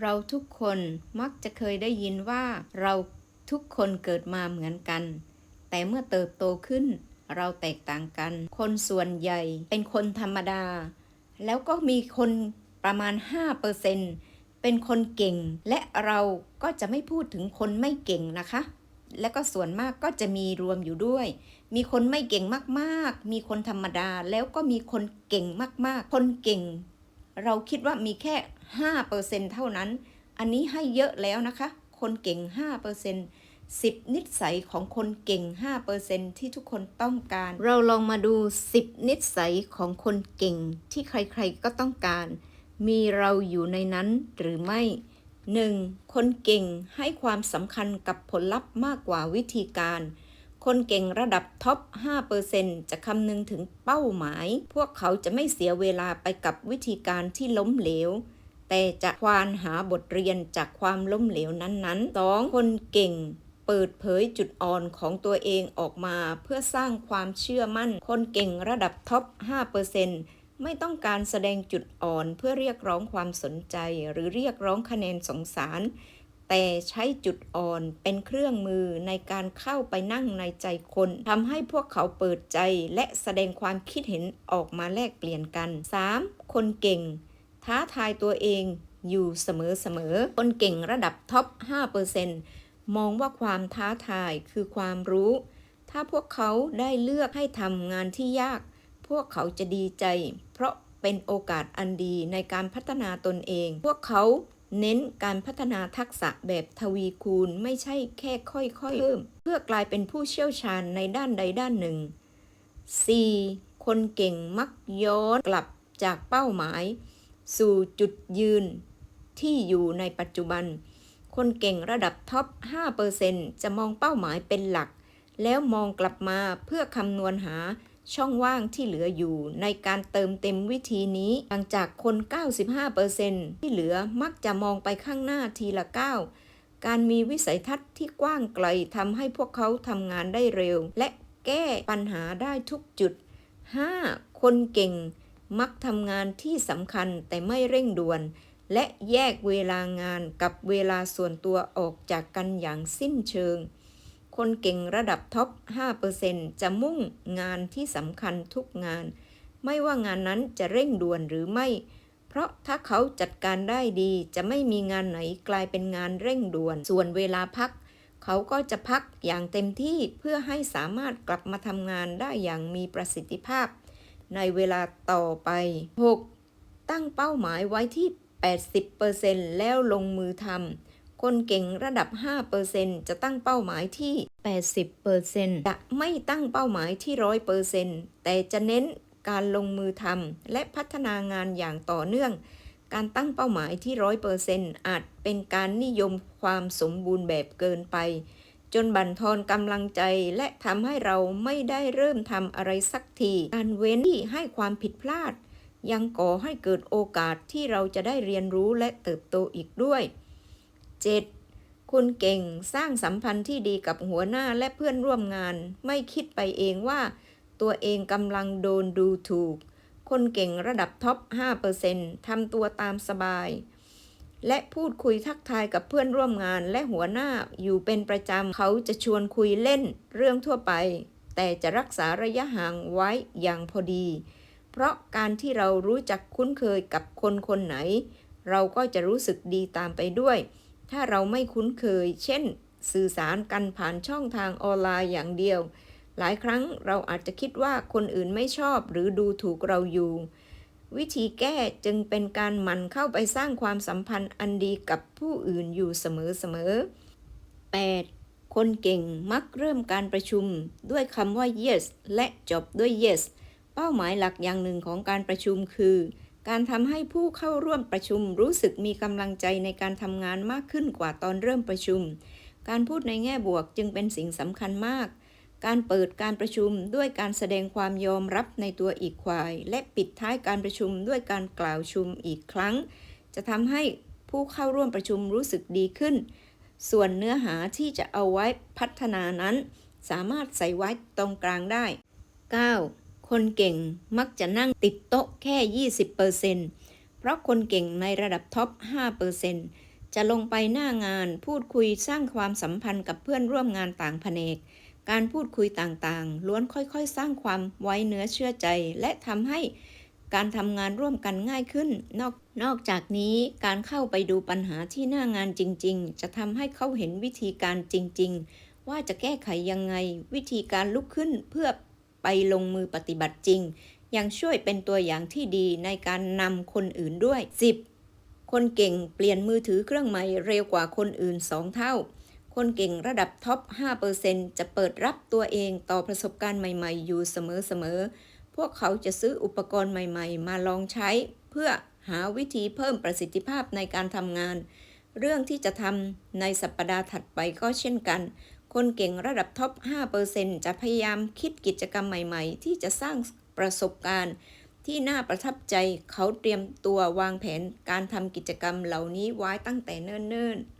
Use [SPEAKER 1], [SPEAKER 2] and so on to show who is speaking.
[SPEAKER 1] เราทุกคนมักจะเคยได้ยินว่าเราทุกคนเกิดมาเหมือนกัน แต่เมื่อเติบโตขึ้น เราแตกต่างกัน คนส่วนใหญ่เป็นคนธรรมดา แล้วก็มีคนประมาณ 5%เป็นคนเก่ง และเราก็จะไม่พูดถึงคนไม่เก่งนะคะ และก็ส่วนมากก็จะมีรวมอยู่ด้วย มีคนไม่เก่งมากๆ มีคนธรรมดา แล้วก็มีคนเก่งมากๆ คนเก่ง เราคิดว่ามีแค่ 5%เท่านั้น อันนี้ให้เยอะแล้วนะคะ คนเก่ง 5% 10 นิสัยของคนเก่ง 5%ที่ทุกคนต้องการ เราลองมาดู 10 นิสัยของคนเก่งที่ใครๆก็ต้องการ มีเราอยู่ในนั้นหรือไม่ 1. คนเก่งให้ความสำคัญกับผลลัพธ์มากกว่าวิธีการ คนเก่งระดับท็อป 5%จะคำนึงถึงเป้าหมาย พวกเขาจะไม่เสียเวลาไปกับวิธีการที่ล้มเหลว แต่จะควานหาบทเรียนจากความล้มเหลวนั้นๆ 2. คนเก่งเปิดเผยจุดอ่อนของตัวเองออกมาเพื่อสร้างความเชื่อมั่น คนเก่งระดับท็อป 5%ไม่ต้องการแสดงจุดอ่อนเพื่อเรียกร้องความสนใจ หรือเรียกร้องคะแนนสงสาร แต่ใช้จุดอ่อนเป็นเครื่องมือในการเข้าไปนั่งในใจคนทำให้พวกเขาเปิดใจและแสดงความคิดเห็นออกมาแลกเปลี่ยนกัน 3. คนเก่ง ท้าทายตัวเองอยู่เสมอๆคนเก่งระดับท็อป 5%มองว่าความท้าทายคือความรู้ ถ้าพวกเขาได้เลือกให้ทำงานที่ยาก พวกเขาจะดีใจ เพราะเป็นโอกาสอันดีในการพัฒนาตนเอง พวกเขา เน้นการพัฒนาทักษะแบบทวีคูณไม่ใช่แค่ค่อยๆเพิ่ม เพื่อกลายเป็นผู้เชี่ยวชาญในด้านใดด้านหนึ่ง 4. คนเก่งมักย้อนกลับจากเป้าหมาย สู่จุดยืนที่อยู่ในปัจจุบัน คนเก่งระดับท็อป 5%จะมองเป้าหมายเป็นหลัก แล้วมองกลับมาเพื่อคำนวณหา ช่องว่างที่เหลืออยู่ในการเติมเต็มวิธีนี้ต่างจากคน 95%ที่เหลือมักจะมองไปข้างหน้าทีละก้าวการมีวิสัยทัศน์ที่กว้างไกลทำให้พวกเขาทำงานได้เร็ว และแก้ปัญหาได้ทุกจุด 5. คนเก่ง มักทำงานที่สำคัญแต่ไม่เร่งด่วน และแยกเวลางานกับเวลาส่วนตัวออกจากกันอย่างสิ้นเชิง คนเก่งระดับท็อป 5%จะมุ่งงานที่สำคัญทุกงาน ไม่ว่างานนั้นจะเร่งด่วนหรือไม่ เพราะถ้าเขาจัดการได้ดีจะไม่มีงานไหนกลายเป็นงานเร่งด่วน ส่วนเวลาพัก เขาก็จะพักอย่างเต็มที่เพื่อให้สามารถกลับมาทำงานได้อย่างมีประสิทธิภาพ ในเวลาต่อไป 6. ตั้งเป้าหมายไว้ที่ 80%แล้วลงมือทำ คนเก่งระดับ 5%จะตั้งเป้าหมายที่ 80%จะไม่ตั้งเป้าหมายที่ 100%แต่จะเน้นการลงมือทำและพัฒนางานอย่างต่อเนื่อง การตั้งเป้าหมายที่ 100%อาจเป็นการนิยมความสมบูรณ์แบบเกินไป จนบั่นทอนกำลังใจและทำให้เราไม่ได้เริ่มทำอะไรสักที การเว้นที่ให้ความผิดพลาด ยังก่อให้เกิดโอกาสที่เราจะได้เรียนรู้และเติบโตอีกด้วย 7. คุณเก่งสร้างสัมพันธ์ที่ดีกับหัวหน้าและเพื่อนร่วมงาน ไม่คิดไปเองว่า ตัวเองกำลังโดนดูถูก คนเก่งระดับท็อป 5%ทำตัวตามสบาย และพูดคุยทักทายกับเพื่อนร่วมงานและหัวหน้าอยู่เป็นประจำ เขาจะชวนคุยเล่นเรื่องทั่วไป แต่จะรักษาระยะห่างไว้อย่างพอดี เพราะการที่เรารู้จักคุ้นเคยกับคนคนไหน เราก็จะรู้สึกดีตามไปด้วย ถ้าเราไม่คุ้นเคย เช่น สื่อสารกันผ่านช่องทางออนไลน์อย่างเดียว หลายครั้งเราอาจจะคิดว่าคนอื่นไม่ชอบหรือดูถูกเราอยู่ วิธีแก้จึงเป็นการหมั่นเข้าไปสร้างความสัมพันธ์อันดีกับผู้อื่นอยู่เสมอๆ 8. คนเก่งมักเริ่มการประชุมด้วยคำว่า yes และจบด้วย yes เป้าหมายหลักอย่างหนึ่งของการประชุมคือ การทำให้ผู้เข้าร่วมประชุมรู้สึกมีกำลังใจในการทำงานมากขึ้นกว่าตอนเริ่มประชุม การพูดในแง่บวกจึงเป็นสิ่งสำคัญมาก การเปิดการประชุมด้วยการแสดงความยอมรับในตัวอีกฝ่าย และปิดท้ายการประชุมด้วยการกล่าวชุมอีกครั้ง จะทำให้ผู้เข้าร่วมประชุมรู้สึกดีขึ้น ส่วนเนื้อหาที่จะเอาไว้พัฒนานั้น สามารถใส่ไว้ตรงกลางได้ 9. คนเก่งมักจะนั่งติดโต๊ะแค่ 20%เพราะคนเก่งในระดับท็อป5%จะลงไปหน้างานพูดคุยสร้างความสัมพันธ์กับเพื่อนร่วมงานต่างแผนก การพูดคุยต่างๆ ล้วนค่อยๆ สร้างความไว้เนื้อเชื่อใจ และทำให้การทำงานร่วมกันง่ายขึ้น นอกนอกจากนี้การเข้าไปดูปัญหาที่หน้างานจริง ๆ จะทำให้เขาเห็นวิธีการจริง ๆ ว่าจะแก้ไขยังไง วิธีการลุกขึ้นเพื่อ ไปลงมือปฏิบัติจริง ยังช่วยเป็นตัวอย่างที่ดีในการนำคนอื่นด้วย 10. คนเก่งเปลี่ยนมือถือเครื่องใหม่เร็วกว่าคนอื่น 2 เท่า คนเก่งระดับท็อป 5%จะเปิดรับตัวเองต่อประสบการณ์ใหม่ๆ อยู่เสมอๆ พวกเขาจะซื้ออุปกรณ์ใหม่ๆ มาลองใช้ เพื่อหาวิธีเพิ่มประสิทธิภาพในการทำงาน เรื่องที่จะทำในสัปดาห์ถัดไปก็เช่นกัน คนเก่งระดับท็อป 5%จะพยายามคิดกิจกรรมใหม่ ๆ ที่จะสร้างประสบการณ์ที่น่าประทับใจเขาเตรียมตัววางแผนการทำกิจกรรมเหล่านี้ไว้ตั้งแต่เนิ่นๆ